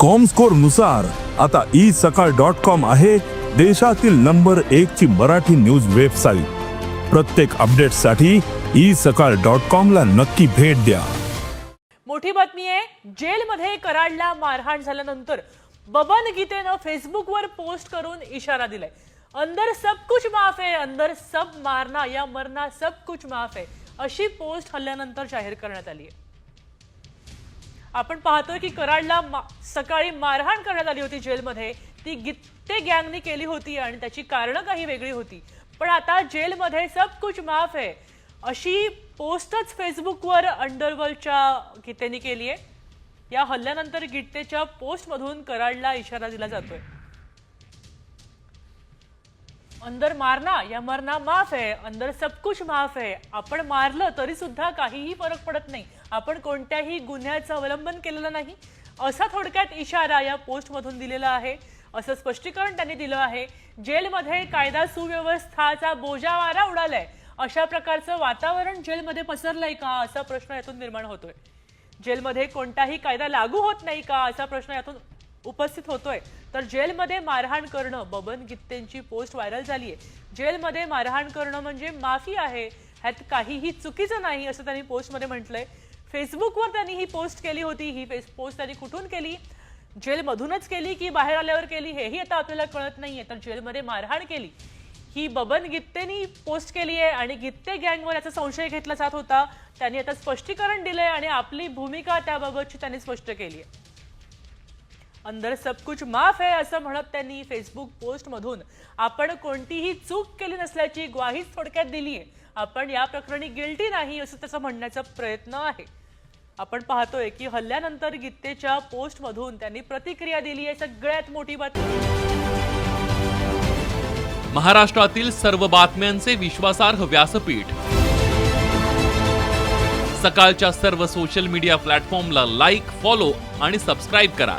कॉमस्कोरनुसार आता ई सकाळ dot com आहे देशातील नंबर एक ची मराठी न्यूज वेबसाईट प्रत्येक अपडेटसाठी ई सकाळ डॉट कॉम ला नक्की भेट द्या. मोठी बातमी आहे जेलमध्ये कराडला मारहाण झाल्यानंतर बबन गीतेनं फेसबुकवर पोस्ट करून इशारा दिलाय. अंदर सब कुछ माफ है अंदर सब मारना या मरना सब कुछ माफ है अशी पोस्ट हल्ल्यानंतर जाहीर करण्यात आली आहे. आपण पाहतोय की कराडला मा- सकाळी मारहाण करण्यात आली होती जेलमध्ये. ती गित्ते गँगनी केली होती आणि त्याची कारणं काही वेगळी होती. पण आता जेलमध्ये सब कुछ माफ आहे अशी पोस्टच फेसबुकवर अंडरवर्ल्डच्या गीतेने केली आहे या हल्ल्यानंतर गिट्टेच्या पोस्टमधून कराडला इशारा दिला जातोय. अंदर मारना या मरना माफ आहे. अंदर सब कुछ माफ आहे. आपण मारलं तरी सुद्धा काहीही फरक पडत नाही. आपण कोणत्याही गुन्ह्याचं अवलंबन केलेलं नाही. असा थोडक्यात इशारा या पोस्टमधून दिलेला आहे. असं स्पष्टीकरण त्यांनी दिलं आहे. जेलमध्ये कायदा सुव्यवस्थाचा बोजावारा उडालाय. अशा प्रकारचं वातावरण जेलमध्ये पसरलंय का? असा प्रश्न यातून निर्माण होतोय. जेलमध्ये कोणताही कायदा लागू होत नाही का? असा प्रश्न यातून उपस्थित होतोय. तर जेलमध्ये मारहाण करणं बबन गित्तेंची पोस्ट व्हायरल झाली आहे जेलमध्ये मारहाण करणं म्हणजे माफी आहे. ह्यात काहीही चुकीचं नाही असं त्यांनी पोस्टमध्ये म्हटलंय. फेसबुकवर त्यांनी ही पोस्ट केली होती. ही फेस पोस्ट त्यांनी कुठून केली? जेलमधूनच केली की बाहेर आल्यावर केली? हेही आता आपल्याला कळत नाहीये. तर जेलमध्ये मारहाण केली. ही बबन गित्तेनी पोस्ट केली आहे आणि गित्ते गँगवर याचा संशय घेतला जात होता. त्यांनी आता स्पष्टीकरण दिलंय आणि आपली भूमिका त्याबाबतची त्यांनी स्पष्ट केली आहे अंदर सब कुछ माफ आहे असं म्हणत त्यांनी फेसबुक पोस्टमधून आपण कोणतीही चूक केली नसल्याची ग्वाहीच थोडक्यात दिली आहे. आपण या प्रकरणी गिल्टी नाही असं त्याचा म्हणण्याचा प्रयत्न आहे. आपण पाहतोय की हल्ल्यानंतर गीतेच्या पोस्टमधून त्यांनी प्रतिक्रिया दिली आहे सगळ्यात मोठी बातमी. महाराष्ट्रातील सर्व बातम्यांचे विश्वासार्ह व्यासपीठ. सकाळच्या सर्व सोशल मीडिया प्लॅटफॉर्मला लाईक फॉलो आणि सबस्क्राईब करा.